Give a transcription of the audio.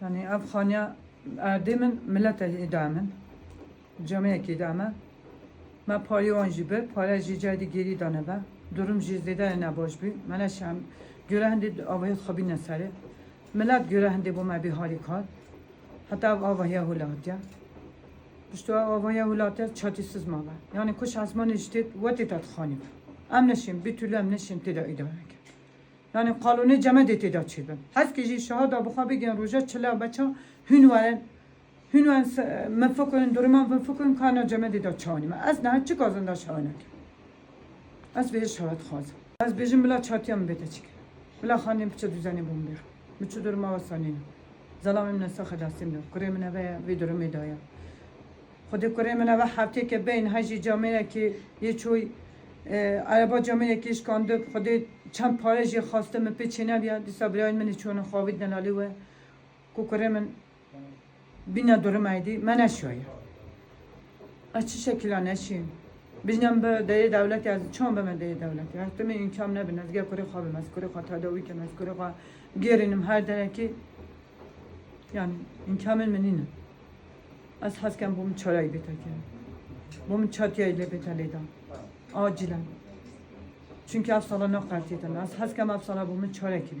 Yani erdemin millet idamen. Camiye ki idamen. Ma pari on jibe, para jicadi geri dane be. Durum jizdede ne boş bi. Mene şem görehndi avayı xabi neseri. Millet görehndi bu me bir hali kal. Hatta avaya hulat ya. İşte avaya hulat çatısız ma be. Yani kuş asman işte vati tat khani. Em neşim bir türlü em neşim tida idare kir yani kalonu kalone cemedet edeceğim. Herkesi şahada bu kabigen roja çela baça hünvaren hünvan mefakun duruman mefakun kana cemet eda çanim. Az ne çık azında çanak. Az bir şahat khaz. Az bizim bila çatiyam beteçik. Bila khanim piçe düzeni bumbir. Müçü durma vasanin. Zalamim nesa khadasim ne. Kremine ve ve durum edaya. Xudê kurê min ve heftê ke beyên hejî camênekê yê çûyî عربا جامعه کش کنده خود چند پاره جی خواسته من پیچینه بیا دیسا برای من چون خوابید نلالی و کو کره من بینا دورم ایدی من اشویه اچی شکلا نشیم بجنم به دیه دولتی از چون به من دیه دولتی حتی من این کم نبین از گه کره خوابم از کره خواه تداوی کنم از کره خواه گیرینم هر درکی yani imkanın menine. Az hasken bu çarayı biterken. Bu çatıya ile beteleydim. Acilen. Çünkü afsala ne kartıydım. Az hasken afsala bu çare gibi.